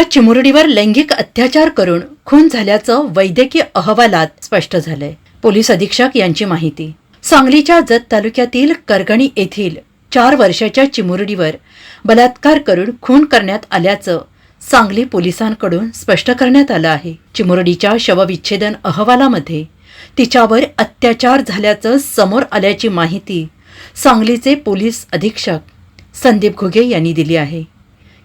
एका चिमुरडीवर लैंगिक अत्याचार करून खून झाल्याचं वैद्यकीय अहवालात स्पष्ट झालंय. पोलीस अधीक्षक यांची माहिती. सांगलीच्या जत तालुक्यातील करगणी येथील चार वर्षाच्या चिमुरडीवर बलात्कार करून खून करण्यात आल्याचं सांगली पोलिसांकडून स्पष्ट करण्यात आलं आहे. चिमुरडीच्या शवविच्छेदन अहवालामध्ये तिच्यावर अत्याचार झाल्याचं समोर आल्याची माहिती सांगलीचे पोलीस अधीक्षक संदीप घुगे यांनी दिली आहे.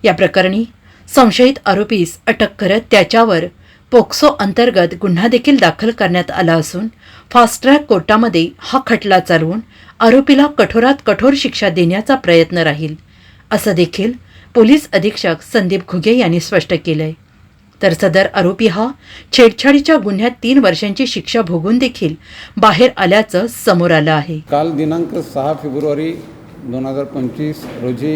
या प्रकरणी संशयित आरोपीस अटक करत त्याच्यावर पोक्सो अंतर्गत गुन्हा देखील दाखल करण्यात आला असून फास्ट ट्रॅक कोर्टामध्ये हा खटला चालवून आरोपीला कठोरात कठोर शिक्षा देण्याचा प्रयत्न राहील असं देखील पोलीस अधीक्षक संदीप घुगे यांनी स्पष्ट केलंय. तर सदर आरोपी हा छेडछाडीच्या गुन्ह्यात तीन वर्षांची शिक्षा भोगून देखील बाहेर आल्याचं समोर आलं आहे. काल दिनांक सहा फेब्रुवारी दोन हजार पंचवीस रोजी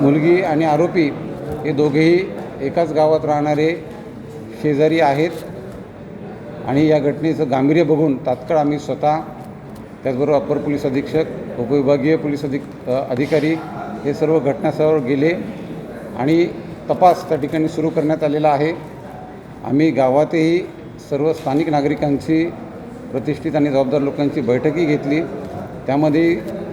मुलगी आणि आरोपी हे दोघेही एकाच गावात राहणारे शेजारी आहेत. आणि या घटनेचं गांभीर्य बघून तात्काळ आम्ही स्वतः त्याचबरोबर अप्पर पोलीस अधीक्षक उपविभागीय पोलीस अधिक अधिकारी हे सर्व घटनास्थळावर गेले आणि तपास त्या ठिकाणी सुरू करण्यात आलेला आहे. आम्ही गावातही सर्व स्थानिक नागरिकांची प्रतिष्ठित आणि जबाबदार लोकांची बैठकही घेतली. त्यामध्ये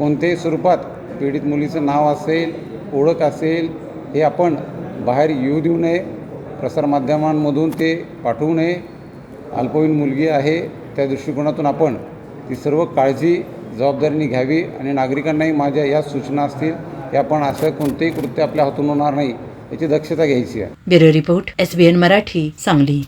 कोणत्याही स्वरूपात पीडित मुलीचं नाव असेल ओळख असेल हे आपण बाहेर येऊ देऊ नये. प्रसारमाध्यमांमधून ते पाठवू नये. अल्पवयीन मुलगी आहे त्या दृष्टिकोनातून आपण ती सर्व काळजी जबाबदारीने घ्यावी आणि नागरिकांनाही माझ्या या सूचना असतील की आपण असं कोणतेही कृत्य आपल्या हातून होणार नाही याची दक्षता घ्यायची आहे. Bureau report SBN Marathi Sangli.